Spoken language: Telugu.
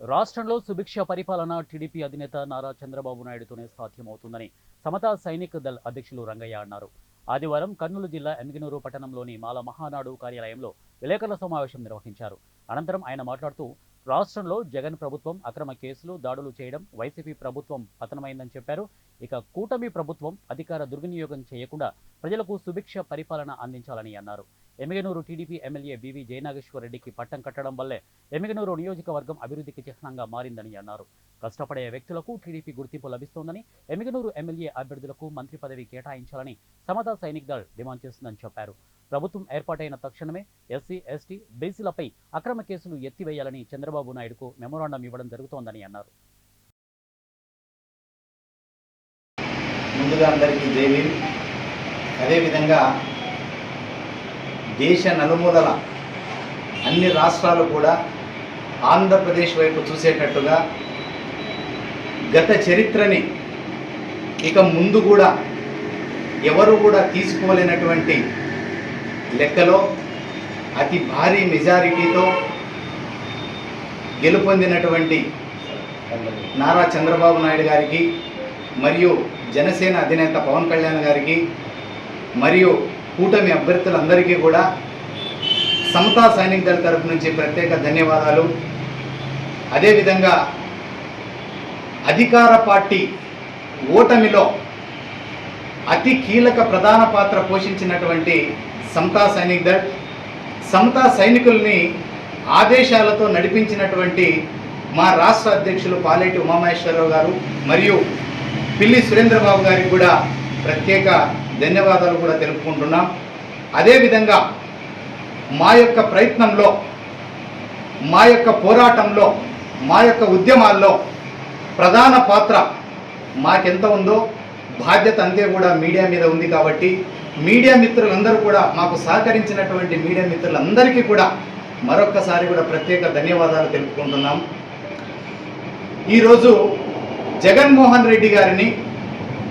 రాష్ట్రంలో సుభిక్ష పరిపాలన టీడీపీ అధినేత నారా చంద్రబాబు నాయుడుతోనే సాధ్యమవుతుందని సమతా సైనిక దళ్ అధ్యక్షులు రంగయ్య అన్నారు. ఆదివారం కర్నూలు జిల్లా ఎమ్మిగనూరు పట్టణంలోని మాల మహానాడు కార్యాలయంలో విలేకరుల సమావేశం నిర్వహించారు. అనంతరం ఆయన మాట్లాడుతూ రాష్ట్రంలో జగన్ ప్రభుత్వం అక్రమ కేసులు దాడులు చేయడం వైసీపీ ప్రభుత్వం పతనమైందని చెప్పారు. ఇక కూటమి ప్రభుత్వం అధికార దుర్వినియోగం చేయకుండా ప్రజలకు సుభిక్ష పరిపాలన అందించాలని అన్నారు. Emmiganur TDP MLA V V జయనాగేశ్వరరెడ్డికి పట్టం కట్టడం వల్లే ఎమిగనూరు నియోజకవర్గం అభివృద్ధికి చిహ్నంగా మారిందని అన్నారు. కష్టపడే వ్యక్తులకు టీడీపీ గుర్తింపు లభిస్తోందని ఎమిగనూరు ఎమ్మెల్యే అభ్యర్థులకు మంత్రి పదవి కేటాయించాలని సమతా సైనిక్ దళ్ డిమాండ్ చేస్తుందని చెప్పారు. ప్రభుత్వం ఏర్పాటైన తక్షణమే ఎస్సీ ఎస్టీ బీసీలపై అక్రమ కేసులు ఎత్తివేయాలని చంద్రబాబు నాయుడుకు మెమోరాండం ఇవ్వడం జరుగుతోందని అన్నారు. ముందుగా అందరికీ జై అదేవిధంగా దేశ నలుమూలల అన్ని రాష్ట్రాలు కూడా ఆంధ్రప్రదేశ్ వైపు చూసేటట్టుగా గత చరిత్రని ఇక ముందు కూడా ఎవరు కూడా తీసుకోలేనటువంటి లెక్కలో అతి భారీ మెజారిటీతో గెలుపొందినటువంటి నారా చంద్రబాబు నాయుడు గారికి మరియు జనసేన అధినేత పవన్ కళ్యాణ్ గారికి మరియు కూటమి అభ్యర్థులందరికీ కూడా సమతా సైనిక్ దళ తరపు నుంచి ప్రత్యేక ధన్యవాదాలు. అదేవిధంగా అధికార పార్టీ ఓటమిలో అతి కీలక ప్రధాన పాత్ర పోషించినటువంటి సమతా సైనిక్ దళ్ సమతా సైనికుల్ని ఆదేశాలతో నడిపించినటువంటి మా రాష్ట్ర అధ్యక్షులు పాలేటి ఉమామహేశ్వరరావు గారు మరియు పిల్లి సురేంద్రబాబు గారికి కూడా ప్రత్యేక ధన్యవాదాలు కూడా తెలుపుకుంటున్నాం. అదేవిధంగా మా యొక్క ప్రయత్నంలో మా యొక్క పోరాటంలో మా యొక్క ఉద్యమాల్లో ప్రధాన పాత్ర మాకెంత ఉందో బాధ్యత అంతే కూడా మీడియా మీద ఉంది కాబట్టి మీడియా మిత్రులందరూ కూడా మాకు సహకరించినటువంటి మీడియా మిత్రులందరికీ కూడా మరొక్కసారి కూడా ప్రత్యేక ధన్యవాదాలు తెలుపుకుంటున్నాం. ఈరోజు జగన్మోహన్ రెడ్డి గారిని